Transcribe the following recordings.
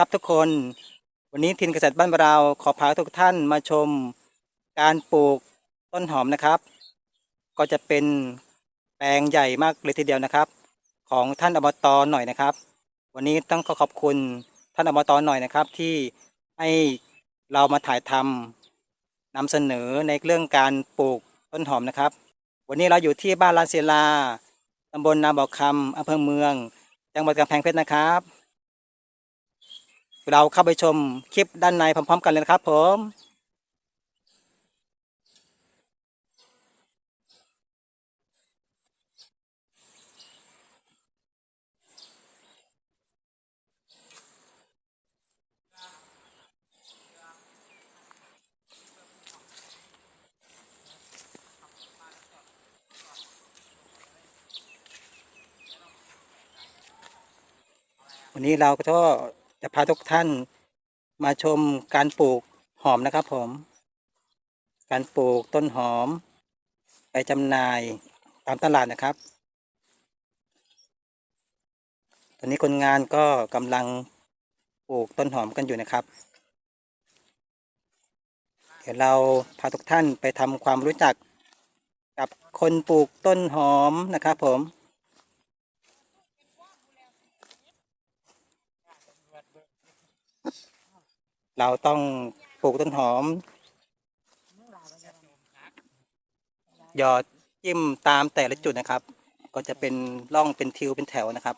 ครับทุกคน วันนี้ทินเกษตรบ้านเราขอพาทุกท่านมาชม การปลูกต้นหอมนะครับ ก็จะเป็นแปลงใหญ่มากเลยทีเดียวนะครับ ของท่านอบตหน่อยนะครับ วันนี้ต้องขอขอบคุณท่านอบตหน่อยนะครับ ที่ให้เรามาถ่ายทำนำเสนอในเรื่องการปลูกต้นหอมนะครับ วันนี้เราอยู่ที่บ้านลานศิลาตำบลนาบอกคำอำเภอเมือง จังหวัดกำแพงเพชรนะครับ เราเข้าไปชมคลิปด้านในพร้อม ๆ กันเลยนะครับ ผมวันนี้เราก็ จะพาทุกท่านมาชมการปลูกหอมนะครับผม การปลูกต้นหอม ไปจำหน่ายตามตลาดนะครับ ตอนนี้คนงานก็กำลังปลูกต้นหอมกันอยู่นะครับ เดี๋ยวเราพาทุกท่านไปทำความรู้จักกับคนปลูกต้นหอมนะครับผม เราต้องปลูกต้นหอม หยอดจิ้มตามแต่ละจุดนะครับ ก็จะเป็นร่องเป็นทิวเป็นแถวนะครับ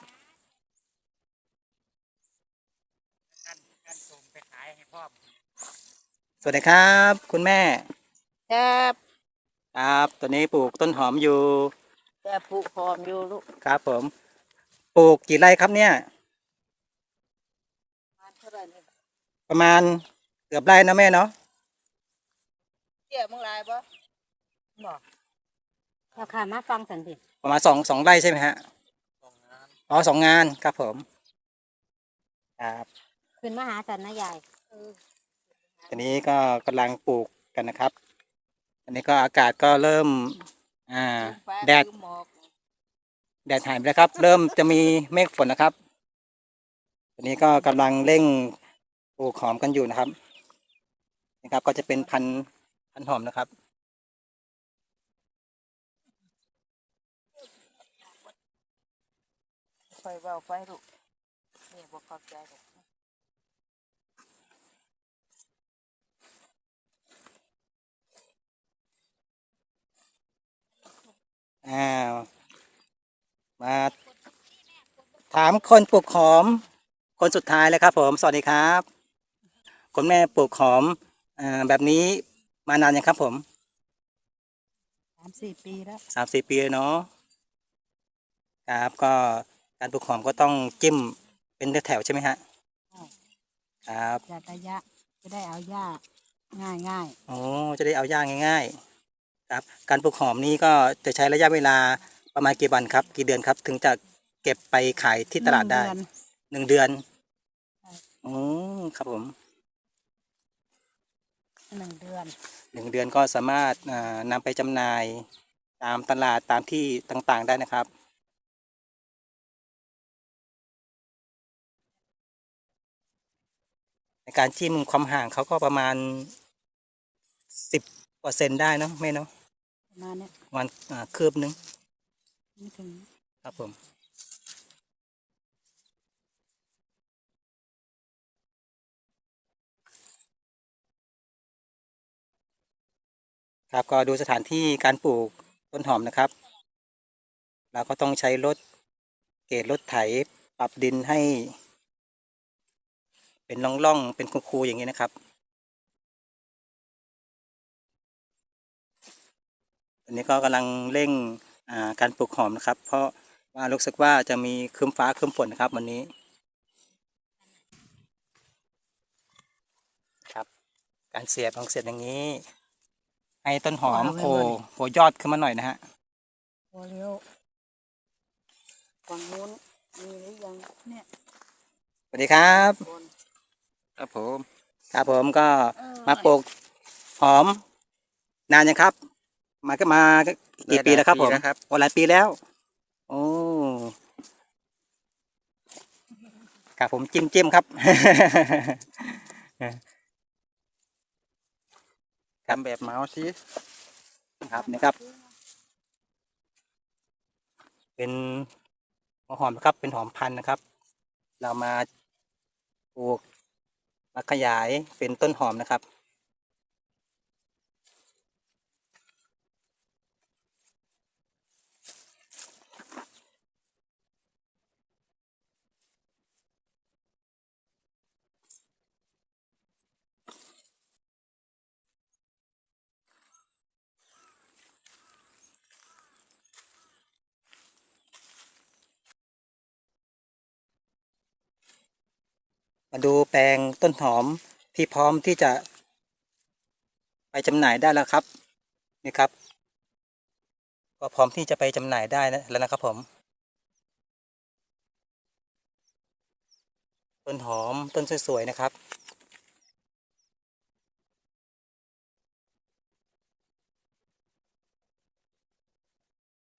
สวัสดีครับ คุณแม่ ครับครับตอนนี้ปลูกต้นหอมอยู่จะปลูกหอมอยู่ลูกครับผม ปลูกกี่ไร่ครับเนี่ย มันเท่าไหร่เนี่ย ประมาณเกือบไร่นะแม่เนาะเจี๊ยมึงลายปะบอกราคามาฟังสันติประมาณสองสองไร่ใช่ไหมฮะอ๋อสองงานครับผมครับขึ้นมาหาสันนะยายตอนนี้ก็กำลังปลูกกันนะครับอันนี้ก็อากาศก็เริ่ม อ่าฟ้าแดดคือหมอกแดดหายไปแล้วครับ เริ่มจะมีเมฆฝนนะครับตอนนี้ก็กำลังเร่ง ปลูกหอมกันอยู่นะครับนะครับ ก็จะเป็นพันธุ์พันธุ์หอมนะครับ ไฟเบาไฟลูกนี่บอกขอบใจลูกอ้าวมาถามคนปลูกหอม คนสุดท้ายเลยครับผม สวัสดีครับ คุณแม่ปลูกหอมอ่าแบบนี้มานานยังครับผมสามสี่ปีแล้วสามสี่ปีแล้วเนาะครับก็การปลูกหอมก็ต้องจิ้มเป็นแถวๆใช่ไหมฮะครับจากระยะจะได้เอาหญ้าง่ายง่ายโอ้จะได้เอาย่างง่าย ๆ ครับ การปลูกหอมนี้ก็จะใช้ระยะเวลาประมาณกี่วันครับ กี่เดือนครับ ถึงจะเก็บไปขายที่ตลาดได้หนึ่งเดือนอืมครับผม หนึ่งเดือนหนึ่งเดือนก็สามารถอ่านำไปจำหน่ายตามตลาดตามที่ต่างๆได้นะครับ ในการจิ้มความห่างเขาก็ประมาณสิบเปอร์เซ็นได้เนอะไม่เนาะประมาณเนี้ยประมันอ่าคืบหนึงไม่ถึงครับผม ครับก็ดูสถานที่การปลูกต้นหอมนะครับ เราก็ต้องใช้รถเกรดรถไถปรับดินให้ เป็นร่องๆเป็นคูๆอย่างนี้นะครับอันนี้ก็กำลังเร่งาการปลูกหอมนะครับ เพราะว่ารู้สึกว่าจะมีครึ้มฟ้าครึ้มฝนนะครับวันนี้ครับ การเสียบต้องเสียบอย่างนี้ ให้ต้นหอมโผล่โผล่ยอดขึ้นมาหน่อยนะฮะพอเร็วฝั่งนู้นมีหรือยังเนี่ยสวัสดีครับบนครับผม ครับผมก็มาปลูกหอม นานยังครับ มาก็มากี่ปีแล้วครับผมหลายปีแล้วครับโอ้หลายปีแล้ว โอ้ครับผมจิ้มจิ้มครับ ทำแบบเมาส์สิครับนะครับ เป็นหัวหอมนะครับ เป็นหอมพันธุ์นะครับ เรามาปลูกมาขยายเป็นต้นหอมนะครับ มาดูแปลงต้นหอมที่พร้อมที่จะไปจำหน่ายได้แล้วครับนี่ครับ ก็พร้อมที่จะไปจำหน่ายได้นะแล้วนะครับผม ต้นหอมต้นสวยๆนะครับ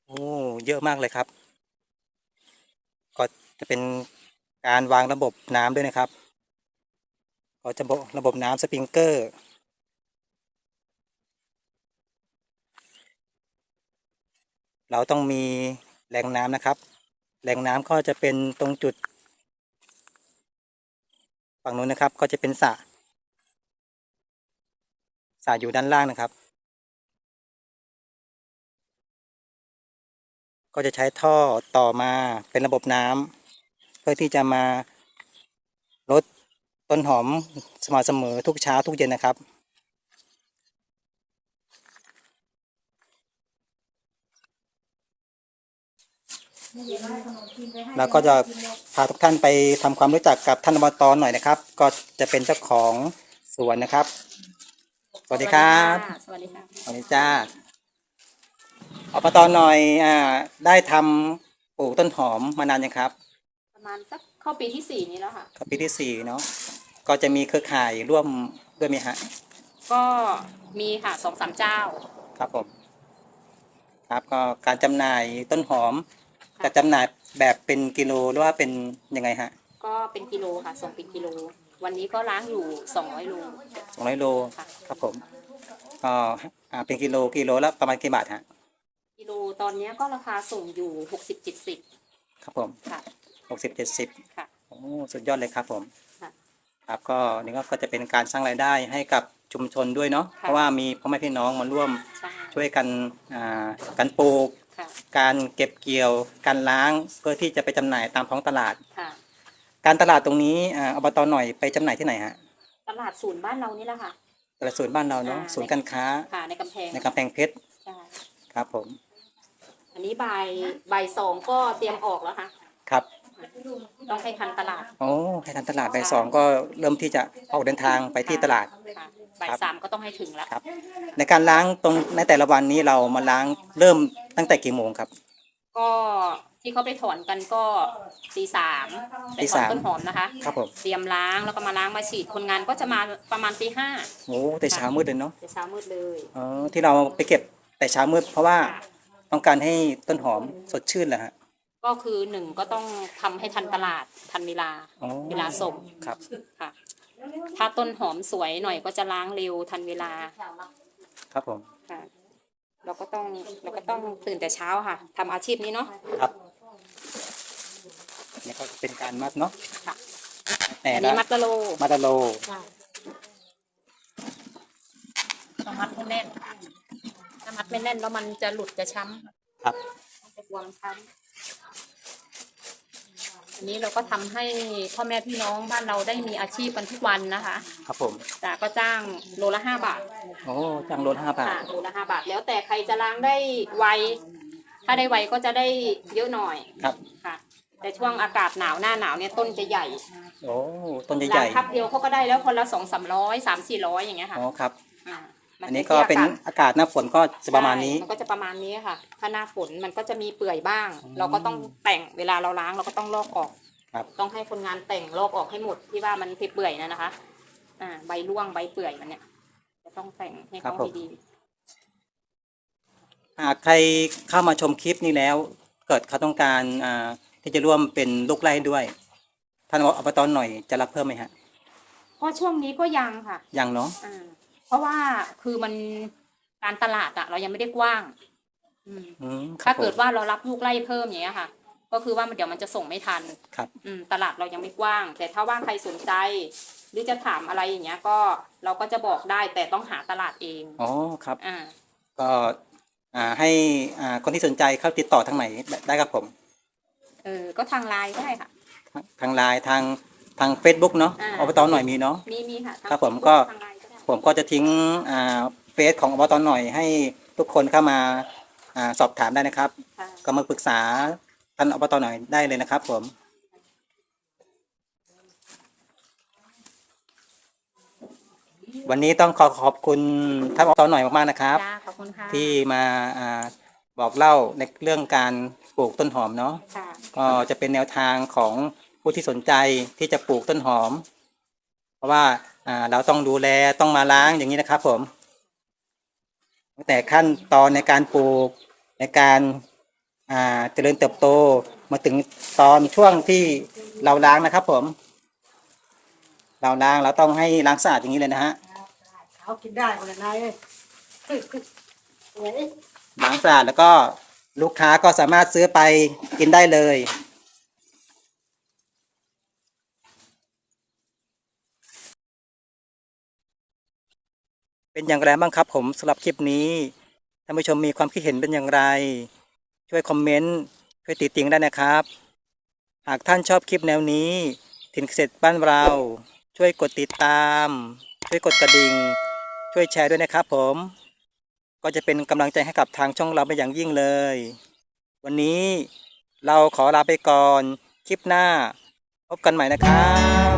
โอ้เยอะมากเลยครับ ก็จะเป็น การวางระบบน้ำด้วยนะครับก็จะบระบบน้ำสปริงเกอร์ เราต้องมีแหล่งน้ำนะครับ แหล่งน้ำก็จะเป็นตรงจุด ฝั่งนู้นนะครับก็จะเป็นสระสระอยู่ด้านล่างนะครับ ก็จะใช้ท่อต่อมาเป็นระบบน้ำ พื่อที่จะมาลดต้นหอมสม่ำเสมอทุกเช้าทุกเย็นนะครับ แล้วก็จะพาทุกท่านไปทำความรู้จักกับท่านอบตหน่อยนะครับ ก็จะเป็นเจ้าของสวนนะครับ สวัสดีครับ สวัสดีค่ะสวัสดีจ้าอบตหน่อยอ่าได้ทำปลูกต้นหอมมานานยังครับ ประมาณสักเข้าปีที่สี่นี้แล้วค่ะครับปีที่สี่เนาะก็จะมีเครือข่ายร่วมด้วยไหมฮะก็มีค่ะสองสามเจ้า ครับผมครับก็การจำหน่ายต้นหอมค่ะ จะจำหน่ายแบบเป็นกิโลหรือว่าเป็นยังไงฮะก็เป็นกิโลค่ะส่งเป็นกิโล วันนี้ก็ล้างอยู่สองร้อยโลสองร้อยโลค่ะ ครับผมก็อ่าเป็นกิโลกิโลละประมาณกี่บาทฮะกิโลตอนนี้ก็ราคาส่งอยู่หกสิบเจ็ดสิบครับผม ค่ะ หกสิบเจ็ดสิบค่ะ โอ้สุดยอดเลยครับผมค่ะ ครับก็นี่ก็จะเป็นการสร้างรายได้ให้กับชุมชนด้วยเนาะเพราะว่ามีพ่อแม่พี่น้องมาร่วมใช่ช่วยกันอ่าการปลูก ค่ะการเก็บเกี่ยว การล้างเพื่อที่จะไปจำหน่ายตามท้องตลาด ค่ะ การตลาดตรงนี้อ่าอบตหน่อยไปจำหน่ายที่ไหนฮะตลาดศูนย์บ้านเรานี่แหละค่ะ ตลาดศูนย์บ้านเราเนาะอ่า ศูนย์การค้าค่ะในกำแพงในกำแพงเพชรใช่ครับผมอันนี้บ่ายบ่ายสองก็เตรียมออกแล้วค่ะครับ ต้องให้ทันตลาดโอ้ให้ทันตลาดบ่ายสองก็เริ่มที่จะออกเดินทางไปที่ตลาด ค่ะบ่ายสามก็ต้องให้ถึงแล้วครับ ในการล้างตรงในแต่ละวันนี้เรามาล้างเริ่มตั้งแต่กี่โมงครับ ก็ที่เขาไปถอนกันก็ตีสามไปตีถอนสาม ต้นหอมนะคะ ครับผมเตรียมล้างแล้วก็มาล้างมาฉีดคนงานก็จะมาประมาณตีห้าโอ้แต่เช้ามืดเลยเนาะจะเช้ามืดเลยอ๋อที่เราไปเก็บแต่เช้ามืดเพราะว่าต้องการให้ต้นหอมสดชื่นแหละฮะ ก็คือหนึ่งก็ต้องทำให้ทันตลาดทันเวลา อ๋อเวลาส่งครับ ค่ะ ถ้าต้นหอมสวยหน่อยก็จะล้างเร็วทันเวลาครับผม ค่ะ เราก็ต้องเราก็ต้องตื่นแต่เช้าค่ะทำอาชีพนี้เนาะ ครับนี่ก็เป็นการมัดเนาะค่ะ แต่อันละนี้มัดละโลมัดละโลต้องมัดให้แน่น ถ้ามัดไม่แน่นแล้วมันจะหลุดจะช้ำครับจะกวางช้ำ อันนี้เราก็ทำให้พ่อแม่พี่น้องบ้านเราได้มีอาชีพกันทุกวันนะคะ ครับผมแต่ก็จ้างโลละห้าบาทโอ้จังรถห้าบาทค่ะโลละห้าบาท แล้วแต่ใครจะล้างได้ไวถ้าได้ไวก็จะได้เยอะหน่อยครับค่ะ แต่ช่วงอากาศหนาวหน้าหนาวเนี่ยต้นจะใหญ่โอ้ต้นใหล้าญ่งพับเดียวเขาก็ได้แล้วคนละสองสามร้อยสามสี่ร้อยอย่างเงี้ยๆค่ะอ๋อครับามั อันนี้ก็เป็นที่อากาศอากาศหน้าฝนก็จะประมาณนี้ใช่มันก็จะประมาณนี้ค่ะ ถ้าหน้าฝนมันก็จะมีเปื่อยบ้าง เราก็ต้องแต่งเวลาเราล้างเราก็ต้องลอกออกครับต้องให้คนงานแต่งลอกออกให้หมดที่ว่ามันเปื่อยๆนะนะคะ อ่า ใบร่วงใบเปื่อยมันเนี่ยจะต้องแต่งให้เขาดีหากใครเข้ามาชมคลิปนี้แล้ว เกิดเขาต้องการอ่าที่จะร่วมเป็นลูกไล่ด้วยท่านอบตหน่อยจะรับเพิ่มไหมฮะเพราะช่วงนี้ก็ยังค่ะยังเนาะอ่า เพราะว่าคือมันการตลาดอะเรายังไม่ได้กว้าง อืม อืมครัถ้าบเกิดผม ว่าเรารับลูกไล่เพิ่มอย่างเงี้ยค่ะ ก็คือว่ามันเดี๋ยวมันจะส่งไม่ทันครับ อืมตลาดเรายังไม่กว้าง แต่ถ้าว่าใครสนใจ หรือจะถามอะไรอย่างเงี้ย ก็เราก็จะบอกได้แต่ต้องหาตลาดเองอ๋อครับ อ่า ก็อ่าให้อ่าคนที่สนใจเข้าติดต่อทางไหนได้ได้ครับผมเออ ก็ทางไลน์ก็ได้ค่ะ ทางทางไลน์ทางทาง Facebook เนาะอ่า อบตหน่อยมีเนาะ มีมีค่ะทาง ครับผม Facebook ก็ ทางไลน์ก็ได้ ผมก็จะทิ้งอ่าเฟซของอบตหน่อยให้ทุกคนเข้ามาอ่าสอบถามได้นะครับค่ะก็มาปรึกษาท่านอบตหน่อยได้เลยนะครับ ผมวันนี้ต้องขอขอบคุณท่านอบตหน่อยมากๆนะครับจ้าขอบคุณค่ะ ที่มาอ่าบอกเล่าในเรื่องการปลูกต้นหอมเนาะค่ะก็จะเป็นแนวทางของผู้ที่สนใจที่จะปลูกต้นหอม เพราะว่าอ่า เราต้องดูแลต้องมาล้างอย่างนี้นะครับผมตั้งแต่ขั้นตอนในการปลูกในการอ่าเจริญเติบโตมาถึงตอนช่วงที่เราล้างนะครับ ผม เราล้างเราต้องให้ล้างสะอาดอย่างนี้เลยนะฮะเขากินได้คนละนายเอ้ยเอ้ยล้างสะอาดแล้วก็ลูกค้าก็สามารถซื้อไปกินได้เลย เป็นอย่างไรบ้างครับผมสำหรับคลิปนี้ท่านผู้ชมมีความคิดเห็นเป็นอย่างไร ช่วยคอมเมนต์ช่วยติติงได้นะครับ หากท่านชอบคลิปแนวนี้ ถิ่นเกษตรบ้านเรา ช่วยกดติดตาม ช่วยกดกระดิ่ง ช่วยแชร์ด้วยนะครับผม ก็จะเป็นกำลังใจให้กับทางช่องเราเป็นอย่างยิ่งเลย วันนี้เราขอลาไปก่อน คลิปหน้า พบกันใหม่นะครับ